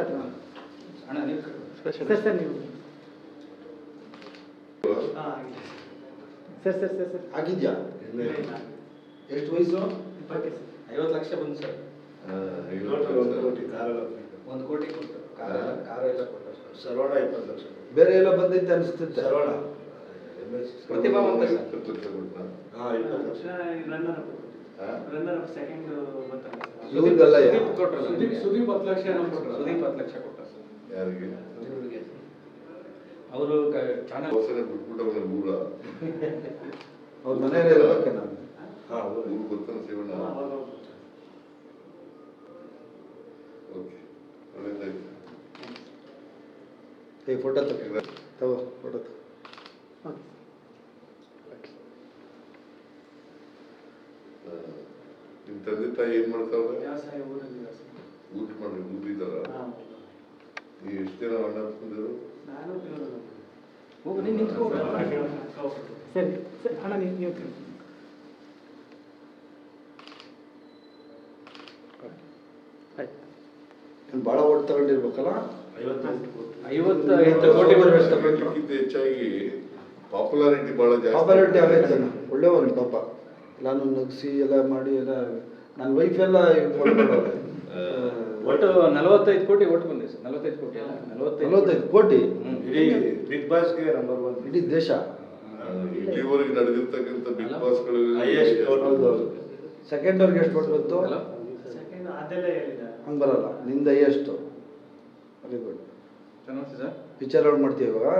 ಹತ್ರ ಹತ್ರ. Sir sir ನೀವು. ಸರ್ ಸರ್ ಸರ್ ಸರ್ ಆಗಿದ್ಯಾ? ಎಷ್ಟು ವಯಸ್ಸು? ಐವತ್ತು ಲಕ್ಷ ಬಂತು ಸರ್ ಒಂದು ಕೋಟಿ ಕಾರಲ್ಲ ಒಂದು ಕೋಟಿ ಕೊಟ್ಟು ಕಾರ ಕಾರ ಎಲ್ಲ ಕೊಟ್ಟು ಸರ್ ಸರ್ವಣ ಇಪ್ಪತ್ತು ಲಕ್ಷ. ಬೇರೆ ಎಲ್ಲ ಬಂದೈತೆ ಅನಿಸ್ತೈತೆ. ಸರೋಣ ಪ್ರತಿಭಾವಂತ ಸರ್ ಹಾ ಇಪ್ಪತ್ತು ಲಕ್ಷ. ಇವ್ರಿಗೆಲ್ಲ ಯಾ- ಸುದೀಪ್ ಕೊಟ್ರಲ್ಲ ಸುದೀಪ್? ಸುದೀಪ್ ಹತ್ತು ಲಕ್ಷ ಏನೋ ಸುದೀಪ್ ಹತ್ತು ಲಕ್ಷ ಕೊಟ್ಟ ಸರ್. ಯಾರಿಗೆ? ಅವರು ಚಾನಲ್ ಹೊಸನೆ ಬಿಟ್ಬಿಟ್ಟವ್ರೆ ಊರ. ಅವ್ರ ಮನೆಯಲ್ಲಿ ನಾನು. ಹಾ. ಊರು ಗೊತ್ತಾನ ಶಿವಣ್ಣ. ಓಕೆ ಒಳ್ಳೇದಾಯ್ತು. ಏ ಫೋಟೋ ತಗೋ. ತಗೋ ಫೋಟೋ ತಗೋ ಓಕೆ ಆ, ನಿಮ್ ತಂದೆ ತಾಯಿ ಏನ್ ಮಾಡ್ತಾವ್ರೆ. ಊಟ ಮಾಡಿ ಊಟಿದಾರ ನೀವು ಎಷ್ಟು ಜನ ಅಣ್ಣ ತಂದಿರು ಸರಿ ಅಣ್ಣ ನೀವು ಭಾಳ ಓಟ್ ತಗೊಂಡಿರ್ಬೇಕಲ್ಲ. ಹೆಚ್ಚಾಗಿ ಪಾಪ್ಯುಲಾರಿಟಿ ಬಹಳ ಜಾಸ್ತಿ ಪಾಪ್ಯುಲಾರಿಟಿ ಆಗೈತೆ ಒಳ್ಳೆ ಒಳ್ಳೆಯವನು ಪಾಪ. ನಾನು ನಗ್ಸಿ ಎಲ್ಲ ಮಾಡಿ ಎಲ್ಲ ನನ್ನ ವೈಫ್ ಎಲ್ಲ. ಒಟ್ಟು ನಲವತ್ತೈದು ಕೋಟಿ ಒಟ್ಟು ಬಂದಿದೆ ಸರ್ ನಲವತ್ತೈದು ಕೋಟಿ ಅಲ್ಲ ನಲವತ್ತೈದು ನಲವತ್ತೈದು ಕೋಟಿ? ಬಿಗ್ ಇಡೀ ಬಿಗ್ ಬಾಸ್ಗೆ ನಂಬರ್ ಒನ್ ಇಡೀ ದೇಶ? ಇಲ್ಲಿವರೆಗೆ ನಡೆದಿರ್ತಕ್ಕಂಥ ಬಿಗ್ ಬಾಸ್ಗಳು ಸೆಕೆಂಡ್ ಅವ್ರಿಗೆ ಎಷ್ಟು ಕೊಟ್ಟು ಬಂತು? ಹಂಗೆ ಬರಲ್ಲ ನಿಂದ ಎಷ್ಟು? ವೆರಿ ಗುಡ್ ಪಿಕ್ಚರ್ ಔಟ್ ಮಾಡ್ತೀವಿ ಇವಾಗ?